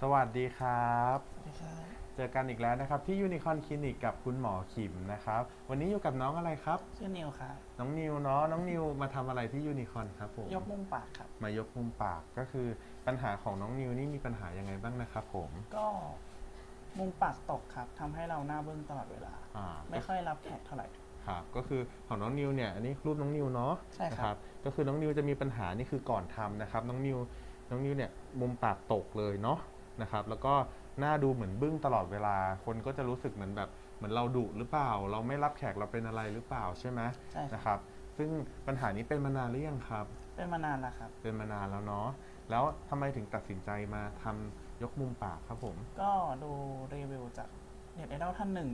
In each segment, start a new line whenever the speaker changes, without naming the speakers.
สวัสดีครับ
สวัสดีครับ
เจอกันอีกแล้วนะครับที่ยูนิคอนคลินิกกับคุณหมอขิมนะครับ วันนี้อยู่กับน้องอะไรครับ
ชื่อนิวครับ
น้องนิวเนาะ น้องนิวมาทำอะไรที่ยูนิคอนครับผม
ยกมุมปากครับ
มายกมุมปากก็คือปัญหาของน้องนิวนี่มีปัญหายังไงบ้างนะครับผม
ก็มุมปากตกครับทำให้เราหน้าบึ้งตลอดเวลา
อ่า
ไม่ค่อยรับแขกเท่าไหร่
ครับ ก็คือของน้องนิวเนี่ย อันนี้รูปน้องนิวเนาะ
ใช่ครับ
นะก็คือน้องนิวจะมีปัญหานี่คือก่อนทำนะครับ น้องนิว น้องนิวเนี่ยมุมปากตกเลยเนาะ นะครับ แล้วก็หน้าดูเหมือนบึ้งตลอดเวลา คนก็จะรู้สึกเหมือนแบบเหมือนเราดุหรือเปล่า เราไม่รับแขกเราเป็นอะไรหรือเปล่าใช่ไหม
ใช่ครับ
นะครับ ซึ่งปัญหานี้เป็นมานานหรือยังครับ
เป็นมานานแล้วครับ
เป็นมานานแล้วเนาะแล้วทำไมถึงตัดสินใจมาทำยกมุมปากครับผม
ก็ดูรีวิวจากเน็ตไอดอลท่านหนึ่ง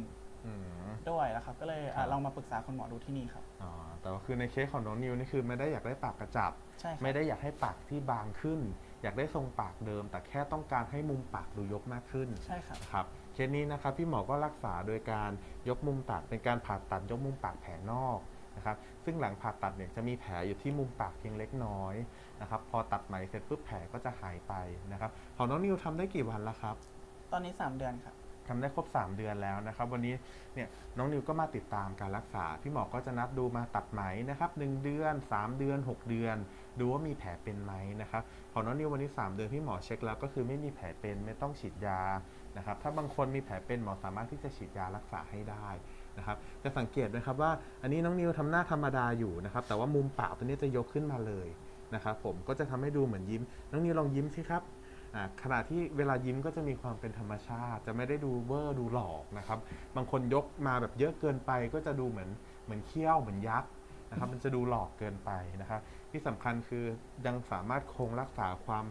อืม
ด้วยนะครับ ก็เลย
ครั
อะ
บ
ลองมาปรึกษาคุณหมอดูที่นี่ครับ
อ๋อแต่ว่าคือในเคสของน้องนิวนี่คือไม่ได้อยากได้ปากกระจับ
ใช่ครับ
ไม่ได้อยากให้ปากที่บางขึ้น อยากได้ทรงปากเดิม แต่แค่ต้องการให้มุมปากดูยกมากขึ้น
ใช่ครับ
นะครับเคสนี้นะครับพี่หมอก็รักษาโดยการยกมุมปากเป็นการผ่าตัดยกมุมปากแผลนอกนะครับซึ่งหลังผ่าตัดเนี่ยจะมีแผลอยู่ที่มุมปากเพียงเล็กน้อยนะครับพอตัดไหมเสร็จปุ๊บแผลก็จะหายไปนะครับของน้องนิวทำได้กี่วันแล้วครับ
ตอนนี้ 3 เดือนครับ
ทำได้ครบ 3 เดือนแล้วนะครับ วันนี้เนี่ยน้องนิวก็มาติดตามการรักษา พี่หมอก็จะนัดดูมาตัดไหมนะครับ1เดือน 3 เดือน 6 เดือน ดูว่ามีแผลเป็นไหมนะครับของน้องนิววันนี้ 3 เดือนพี่หมอเช็คแล้วก็คือไม่มีแผลเป็นไม่ต้องฉีดยานะครับถ้าบางคนมีแผลเป็นหมอสามารถที่จะฉีดยารักษาให้ได้นะครับจะสังเกตนะครับว่าอันนี้น้องนิวทำหน้าธรรมดาอยู่นะครับแต่ว่ามุมปากตัวนี้จะยกขึ้นมาเลยนะครับผมก็จะทำให้ดูเหมือนยิ้ม น้องนิวลองยิ้มสิครับ ขณะที่เวลายิ้มก็จะมีความเป็นธรรมชาติ จะไม่ได้ดูเวอร์ดูหลอกนะครับ บางคนยกมาแบบเยอะเกินไปก็จะดูเหมือนเหมือนเขี้ยวเหมือนยักษ์นะครับ มันจะดูหลอกเกินไปนะครับ ที่สำคัญคือยังสามารถคงรักษาความ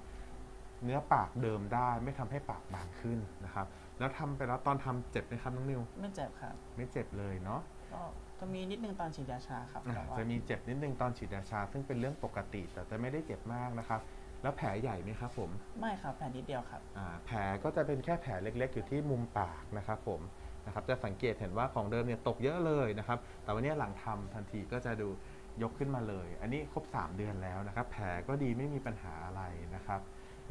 เนื้อปากเดิมได้ ไม่ทำให้ปากบางขึ้นนะครับ แล้วทำไปแล้วตอนทำเจ็บไหมครับน้องนิว
ไม่เจ็บครับ
ไม่เจ็บเลยเนาะ
ก็จะมีนิดนึงตอนฉีดยาชาครับ
อ่า
แต่ว่า
จะมีเจ็บนิดนึงตอนฉีดยาชา ซึ่งเป็นเรื่องปกติแต่จะไม่ได้เจ็บมากนะครับ แล้วแผลใหญ่ไหมครับผม
ไม่ครับแผลนิดเดียวครับ
อ่าแผลก็จะเป็นแค่แผลเล็กๆ อยู่ที่มุมปากนะครับผมนะครับจะสังเกตเห็นว่าของเดิมเนี่ยตกเยอะเลยนะครับ แต่วันนี้หลังทำทันทีก็จะดูยกขึ้นมาเลย อันนี้ครบ 3 เดือนแล้วนะครับ แผลก็ดีไม่มีปัญหาอะไรนะครับ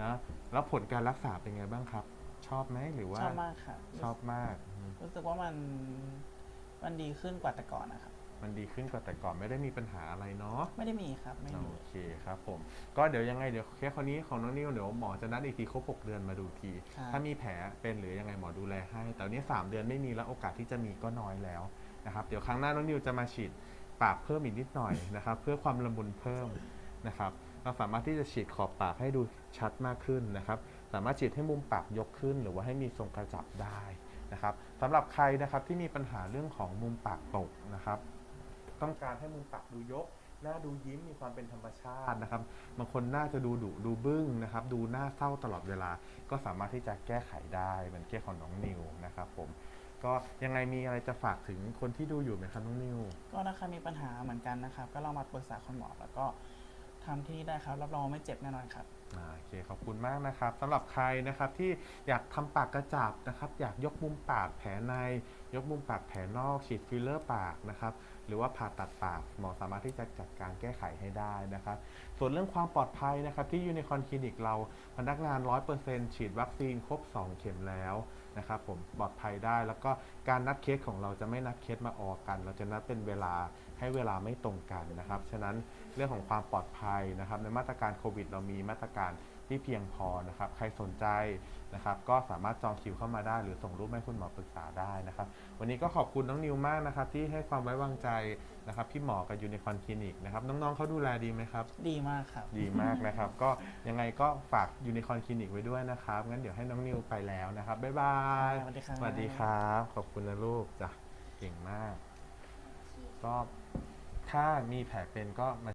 นะแล้วผลการรักษาเป็นไงบ้างครับ ชอบไหมหรือว่า
ชอบมากครับ
ชอบมากอืม
รู้สึกว่ามันมันดีขึ้นกว่าแต่ก่อนนะครับ
มันดีขึ้นกว่าแต่ก่อนไม่ได้มีปัญหาอะไรเนาะ
ไม่ได้มีครับไม่มี
โอเคครับผมก็เดี๋ยวยังไงเดี๋ยวแค่คนนี้ของน้องนิวเดี๋ยวหมอจะนัดอีกทีครบ6เดือนมาดูที
ครับ
ถ้ามีแผลเป็นหรือยังไงหมอดูแลให้ แต่วันนี้3เดือนไม่มีแล้วโอกาสที่จะมีก็น้อยแล้วนะครับเดี๋ยวครั้งหน้าน้องนิวจะมาฉีดปากเพิ่มอีกนิดหน่อยนะครับ เพื่อความละมุนเพิ่มนะครับเราสามารถที่จะฉีดขอบปากให้ดูชัดมากขึ้นนะครับ สามารถฉีดให้มุมปากยกขึ้น หรือว่าให้มีทรงกระจับได้นะครับสำหรับใครนะครับที่มีปัญหาเรื่องของมุมปากตกนะครับ ต้องการให้มุมปากดูยก หน้าดูยิ้มมีความเป็นธรรมชาตินะครับ บางคนหน้าจะดูดุดูบึ้งนะครับ ดูหน้าเศร้าตลอดเวลา ก็สามารถที่จะแก้ไขได้เหมือนเคสของน้องนิวนะครับผมก็ยังไงมีอะไรจะฝากถึงคนที่ดูอยู่ไหมครับน้องนิว
ก็ถ้าใครมีปัญหาเหมือนกันนะครับ ก็ลองมาปรึกษาคุณหมอแล้วก็ ทำที่นี่ได้ครับ รับรองว่าไม่เจ็บแน่นอนครับ
อ่าโอเคขอบคุณมากนะครับสำหรับใครนะครับที่อยากทำปากกระจับนะครับ อยากยกมุมปากแผลใน ยกมุมปากแผลนอกฉีดฟิลเลอร์ปากนะครับ หรือว่าผ่าตัดปากหมอสามารถที่จะจัดการแก้ไขให้ได้นะครับ ส่วนเรื่องความปลอดภัยนะครับที่ยูนิคอนคลินิกเราพนักงาน 100%ฉีดวัคซีนครบ 2 เข็มแล้วนะครับผมปลอดภัยได้ แล้วก็การนัดเคสของเราจะไม่นัดเคสมาออกกัน เราจะนัดเป็นเวลาให้เวลาไม่ตรงกันนะครับ ฉะนั้นเรื่องของความปลอดภัยนะครับในมาตรการโควิด เรามีมาตรการ ที่เพียงพอนะครับ ใครสนใจนะครับ ก็สามารถจองคิวเข้ามาได้ หรือส่งรูปให้คุณหมอปรึกษาได้นะครับ วันนี้ก็ขอบคุณน้องนิวมากนะครับ ที่ให้ความไว้วางใจนะครับพี่หมอกับยูนิคอนคลินิกนะครับ น้องๆเขาดูแลดีไหมครับ
ดีมากครับ
ดีมากนะครับ ก็ยังไงก็ฝากยูนิคอนคลินิกไว้ด้วยนะครับ งั้นเดี๋ยวให้น้องนิวไปแล้วนะครับบ๊ายบาย
สวัสดีครับ
สวัสดีครับ ขอบคุณนะลูกจ้ะเก่งมากก็ถ้ามีแผลเป็นก็มา